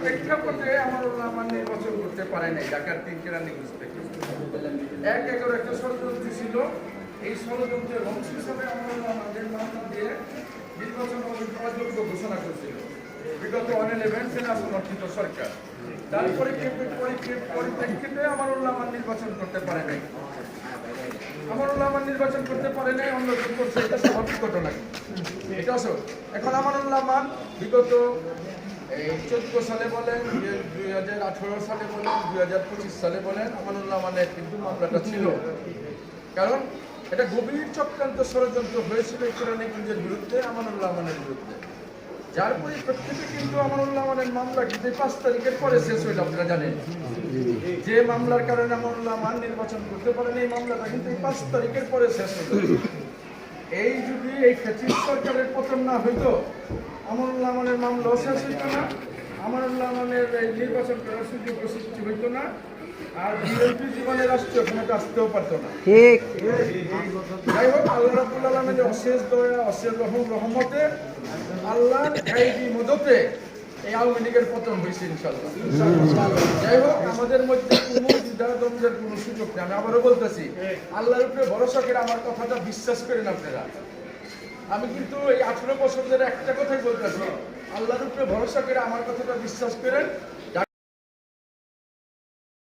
প্রেক্ষাপটে আমার আমার নির্বাচন করতে পারে নাই ঢাকার একটা ষড়যন্ত্র ছিল। এই ষড়যন্ত্রের অংশ হিসাবে আমার আমাদের মামলা দিয়ে নির্বাচন অযোগ্য ঘোষণা করছিল বিগত ওয়ান ইলেভেন সেনা সমর্থিত সরকার। তারপরে পরিপ্রেক্ষিতে আমার নির্বাচন করতে পারে নাই। নির্বাচন করতে পারে নাই করছে এটা স্বাভাবিক ঘটনা। এটা আসল। এখন বিগত চোদ্দ সালে বলেন, দুই হাজার আঠারো সালে বলেন, দুই হাজার পঁচিশ সালে বলেন আমানুল্লাহ মানের কিন্তু মামলাটা ছিল। কারণ এটা গভীর চক্রান্ত ষড়যন্ত্র হয়েছিল কোরআনগঞ্জের বিরুদ্ধে আমানুল্লাহ মানের বিরুদ্ধে। যার পরিপ্রেক্ষিতে কিন্তু আমানুল্লাহ মানের মামলা কিন্তু পাঁচ তারিখের পরে শেষ হইল, আপনারা জানেন। যে মামলার কারণে আমানুল্লাহ মান নির্বাচন করতে পারেন, এই মামলাটা কিন্তু এই পাঁচ তারিখের পরে শেষ হইল। এই যদি এই ফ্যাসিস্ট সরকারের পতন না হইতো আমানুল্লাহ মানের মামলাও শেষ হইতো না আমানুল্লাহ মানের এই নির্বাচন করার সুযোগ সৃষ্টি হইতো না। আর বিএনপি জীবনে রাষ্ট্রীয় ক্ষমতা আসতেও পারতো না। ঠিক। যাই হোক আল্লাহ রাবুল আলমের অশেষ দয়া অশেষ রহম রহমতে আল্লাহ এই মদতে এই আওয়ামী লীগের পতন হয়েছে ইনশাল্লাহ যাই হোক আমাদের মধ্যে কোনো দ্বিধাদ্বন্দ্বের কোনো সুযোগ নেই। আমি আবারও বলতেছি আল্লাহর উপরে ভরসা করে আমার কথাটা বিশ্বাস করেন আপনারা। আমি কিন্তু এই আঠেরো বছর ধরে একটা কথাই বলতেছি আল্লাহর উপরে ভরসা করে আমার কথাটা বিশ্বাস করেন।